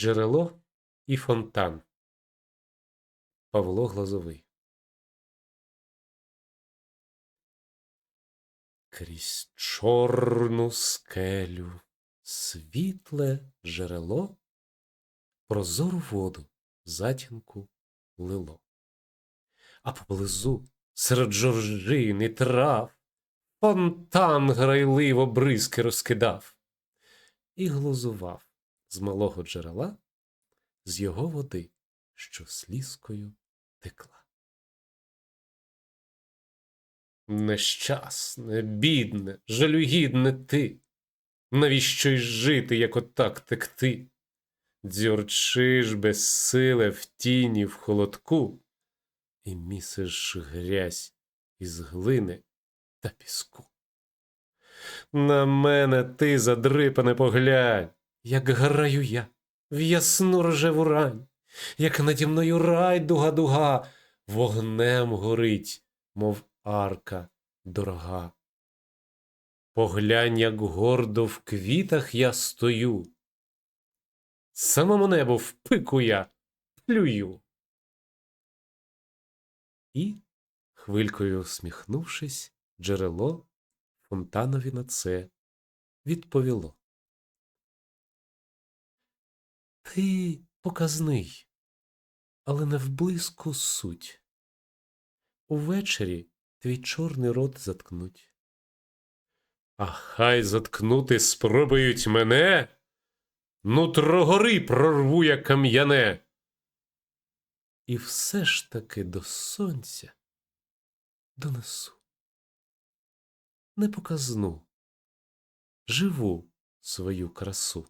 Джерело і фонтан. Павло Глазовий. Крізь чорну скелю світле джерело прозору воду затінку лило. А поблизу серед жоржин і трав фонтан грайливо бризки розкидав і глузував з малого джерела з його води, що слізкою текла. Нещасне, бідне, жалюгідне ти, навіщо й жити, як отак текти? Дзюрчиш безсиле в тіні в холодку і місиш грязь із глини та піску. На мене ти, задрипане, поглянь, як граю я в ясну рожеву рань, як наді мною рай дуга-дуга вогнем горить, мов арка дорога. Поглянь, як гордо в квітах я стою, самому небу в пику я плюю. І, хвилькою усміхнувшись, джерело фонтанові на це відповіло. Ти показний, але не вблиску суть. Увечері твій чорний рот заткнуть. А хай заткнути спробують мене, нутро гори прорву я кам'яне. І все ж таки до сонця донесу. Не показну, живу свою красу.